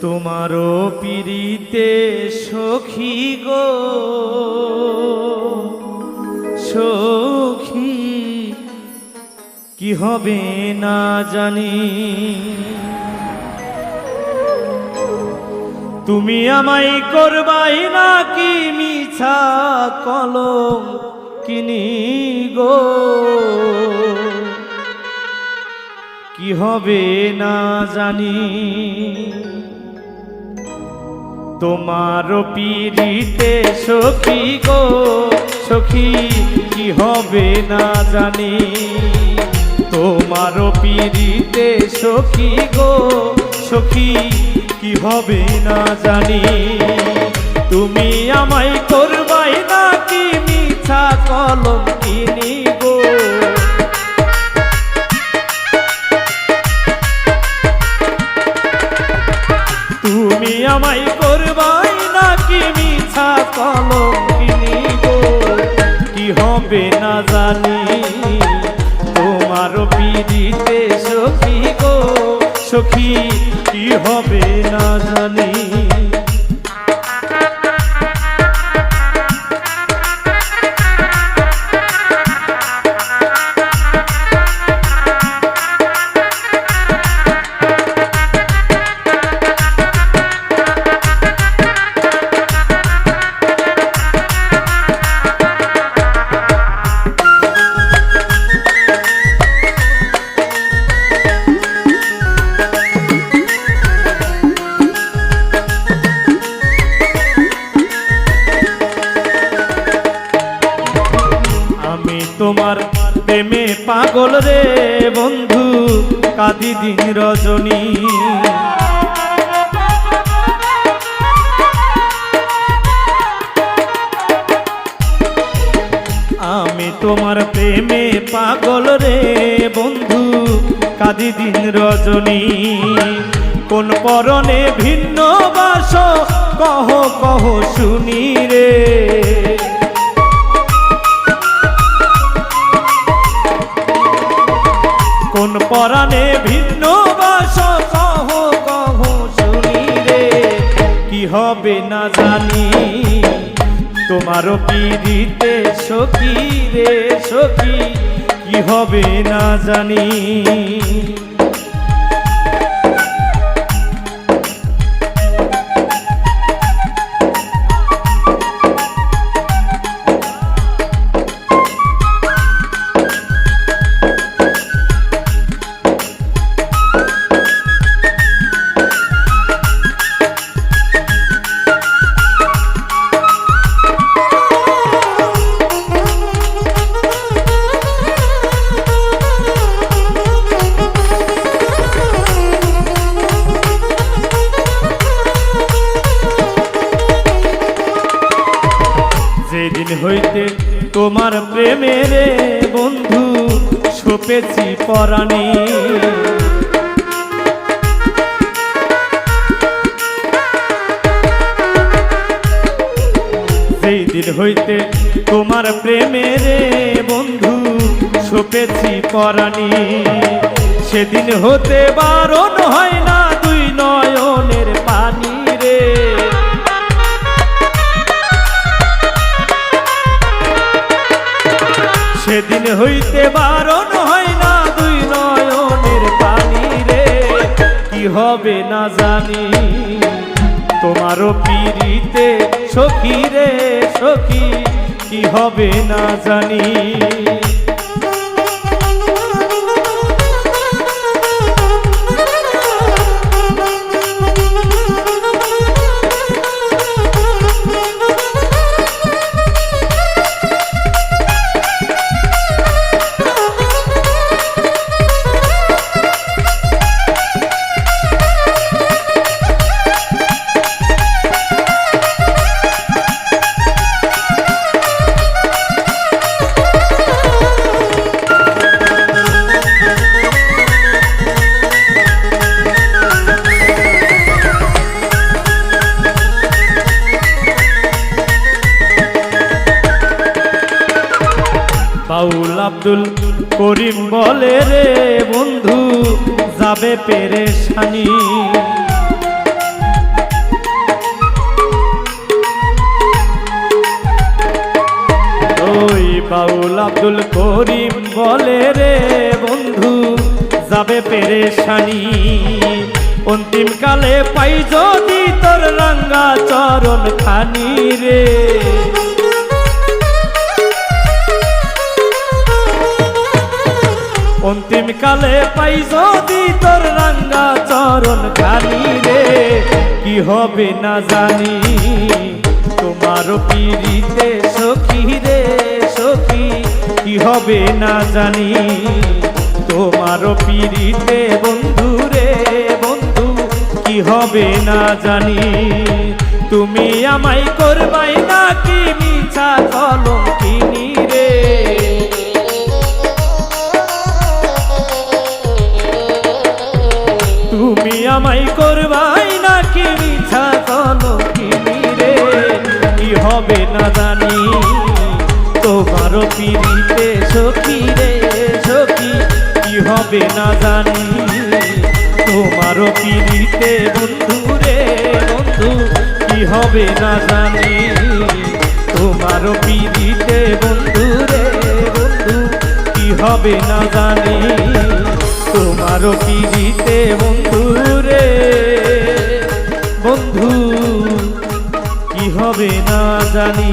তোমারও পিড়িতে সখী গো। সখী, কি হবে না জানি। তুমি আমায় করবাই না কি মিছা কলম কিনি গো। কি হবে না জানি। তোমার পিড়িতে সখী গো, সখী কি হবে না জানি? তোমার পিড়িতে সখী গো, সখী কি হবে না জানি? তুমি আমায় করবাই নাকি মিছা কলম কিনি গো? তুমি আমায় করবাই নাকি মিছা কলম কিনি গো? কি হবে না জানি, তোমার পিড়িতে সখী গো? সখী, কি হবে না জানি? আমি তোমার প্রেমে পাগল রে বন্ধু, কাদি দিন রজনী। আমি তোমার প্রেমে পাগল রে বন্ধু, কাদি দিন রজনী। কোন পরনে ভিন্ন বাস, কহ কহ শুনি রে। পরাণে ভিন্ন বাস কহ কহ শুনি রে। কি হবে না জানি, তোমারও পিড়িতে সখী রে, সখী। কি হবে না জানি তোমার প্রেমের বন্ধু, সপেছি পরাণী। সেই দিন হইতে তোমার প্রেমের বন্ধু, সপেছি পরাণী। সেদিন হতে বারণ হয় না দুই নয়নের পানি। হইতে বারণ হয় না দুই নয়নের পানি রে। কি হবে না জানি, তোমারও পিড়িতে সখী রে সখী, কি হবে না জানি। বাউল আব্দুল করিম বলে রে বন্ধু, যাবে পেরেশানি। ওই বাউল আব্দুল করিম বলে রে বন্ধু, যাবে পেরেশানি। অন্তিম কালে পাই যদি তোর রাঙ্গা চরণ খানি রে। অন্তিম কালে পাই যদি তোর রাঙ্গা চরণ খানি রে, কি হবে না জানি। তোমার পিড়িতে সখী রে, সখী, কি হবে না জানি। তোমার পিড়িতে বন্ধু রে, বন্ধু, কি হবে না জানি। তুমি আমায় করবাই না কি মিছা কলম না জানি। তোমারও পিড়িতে সখী রে, সখী, কি হবে না জানি। তোমারও পিড়িতে বন্ধু রে, বন্ধু, কি হবে না জানি। তোমারও পিড়িতে বন্ধু রে, বন্ধু, কি হবে না জানি। তোমারও পিড়িতে বন্ধু রে, বন্ধু। হবে না জানি।